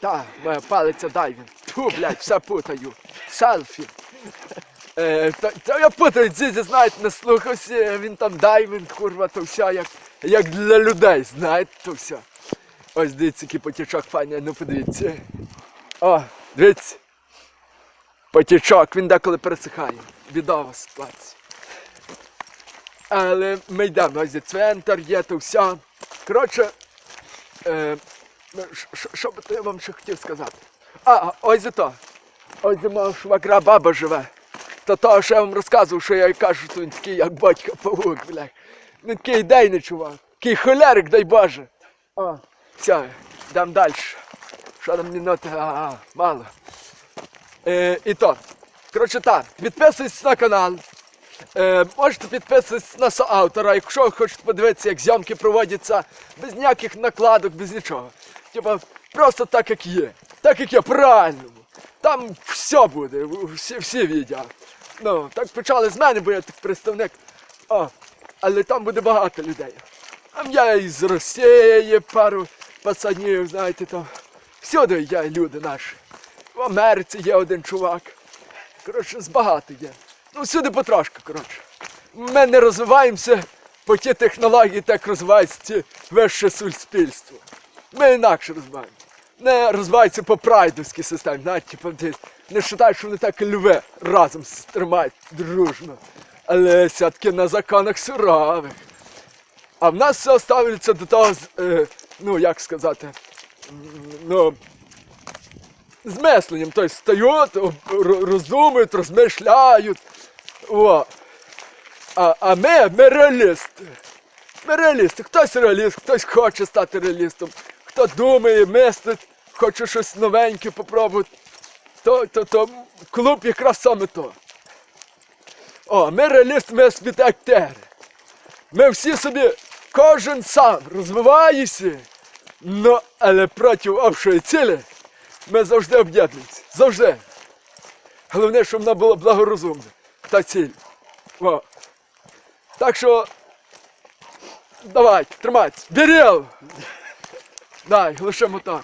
Та, моя палиця дайвінг. Ту, блядь, все путаю. Селфі. Е, та, та я путаю, дідя, знаєте, наслухався, він там дайвінг, курва, то все як, як для людей, знаєте, то все. Ось дивіться, який потічок файний, ну подивіться. О, дивіться. Потічок, він деколи пересихає. Бідова ситуація. Але ми йдемо, ось є цвинтар, є то все. Коротше, е, що би то я вам ще хотів сказати? А, ось за то. Ось за мого швагра баба живе. То того, що я вам розказував, що я й кажу, то він такий, як батько павук, блядь. Він такий ідейний чувак. Такий холерик, дай Боже. О, все, йдемо далі. Що там мінути? Ага, мало. Е, і то. Коротше так, підписуйтесь на канал. Е, можете підписуватись на соавтора, якщо хочете подивитися, як зйомки проводяться без ніяких накладок, без нічого. Типа, просто так, як є. Так, як є, правильно. Там все буде, всі, всі відео. Ну, так почали з мене, бо я так представник. О, але там буде багато людей. Там я із Росії, пару пацанів, знаєте, там. Всюди є люди наші. В Америці є один чувак. Коротше, збагато є. Ну, всюди потрошки, коротше. Ми не розвиваємося по ті технології, так розвивається вище суспільство. Ми інакше розвиваємося. Не розвивається по прайдовській системі, знаєте, типу, не вважаєш, що вони так льви разом тримають дружно. Але все-таки на законах сурових. А в нас все ставиться до того, е, ну як сказати, ну, з мисленням, тобто стають, роздумують, розмишляють. О. А, а ми, ми реалісти. Ми реалісти. Хтось реаліст, хтось хоче стати реалістом, хто думає, мислить, хоче щось новеньке попробувати. То, то, то клуб якраз саме то. О, ми реалісти, ми собі. Ми всі собі, кожен сам розвивається, ну, але проти общої цілі ми завжди об'єднуємося. Завжди. Головне, щоб вона була благорозумна. Та ціль. О. Так що. Давайте, тримайтесь. Біріл! Дай, лише мотор.